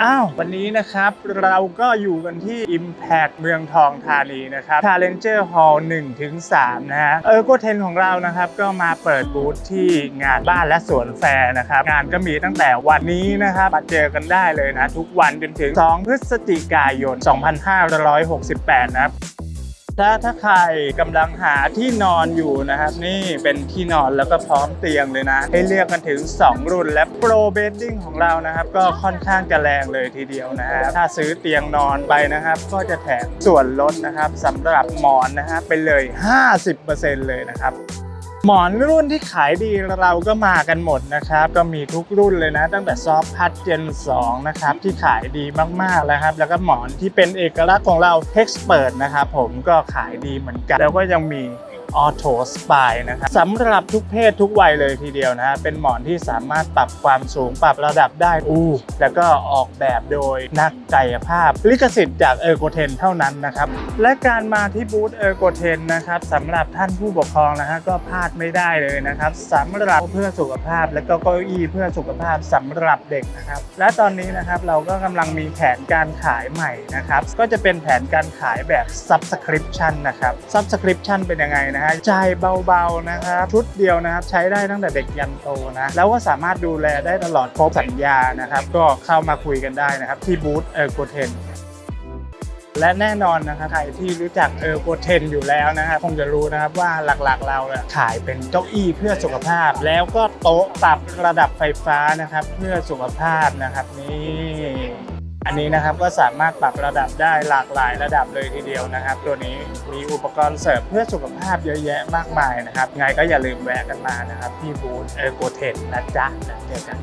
อ้าววันนี้นะครับเราก็อยู่กันที่ Impact เมืองทองธานีนะครับ Challenger Hall 1ถึง3นะฮะเออโกเทนของเรานะครับก็มาเปิดบูธที่งานบ้านและสวนแฟร์นะครับ งานก็มีตั้งแต่วันนี้นะครับมาเจอกันได้เลยนะ ทุกวันจนถึง 2 พฤศจิกายน 2568 นะครับ ถ้าถ้าใครกำลังหาที่นอนอยู่นะครับ นี่เป็นที่นอนแล้วก็พร้อมเตียงเลยนะ ให้เลือกกันถึง 2 รุ่นและโปรเบดดิ้งของเรานะครับ ก็ค่อนข้างจะแรงเลยทีเดียวนะครับถ้าซื้อเตียงนอนไปนะครับ ก็จะแถมส่วนลดนะครับสำหรับหมอนนะครับไปเลย 50%เลยนะครับ หมอนรุ่นที่ขายดีเราก็มากันหมดนะครับ ก็มีทุกรุ่นเลยนะ ตั้งแต่ซอฟพัดเจน2นะครับที่ขายดีมากๆแล้วครับ แล้วก็หมอนที่เป็นเอกลักษณ์ของเรา e x p e r t นะครับผมก็ขายดีเหมือนกัน แล้วก็ยังมี ออโตสปายนะครับสำหรับทุกเพศทุกวัยเลยทีเดียวนะฮะเป็นหมอนที่สามารถปรับความสูงปรับระดับได้อู้แล้วก็ออกแบบโดยนักกายภาพ ลิขสิทธิ์จากเออร์โกเทนเท่านั้นนะครับ และการมาที่บูธเออร์โกเทนนะครับสำหรับท่านผู้ปกครองนะฮะก็พลาดไม่ได้เลยนะครับสำหรับเพื่อสุขภาพและก็เก้าอี้เพื่อสุขภาพสำหรับเด็กนะครับ และตอนนี้นะครับเราก็กำลังมีแผนการขายใหม่นะครับ ก็จะเป็นแผนการขายแบบ subscription นะครับ subscription เป็นยังไงนะฮะจ่ายเบาๆนะครับชุดเดียวนะครับใช้ได้ตั้งแต่เด็กยันโตนะแล้วก็สามารถดูแลได้ตลอดครบสัญญานะครับ ก็เข้ามาคุยกันได้นะครับ ที่บูธเออร์โกเทนและแน่นอนนะครับใครที่รู้จักเออร์โกเทนอยู่แล้วนะครับคงจะรู้นะครับว่าหลักๆเราเนี่ยขายเป็นเก้าอี้เพื่อสุขภาพ แล้วก็โต๊ะปรับระดับไฟฟ้านะครับ เพื่อสุขภาพนะครับนี่ อันนี้นะครับก็สามารถปรับระดับได้หลากหลายระดับเลยทีเดียวนะครับ ตัวนี้มีอุปกรณ์เสริมเพื่อสุขภาพเยอะแยะมากมายนะครับไงก็อย่าลืมแวะกันมานะครับที่บูธเออโกเทนนะจ๊ะเจอกัน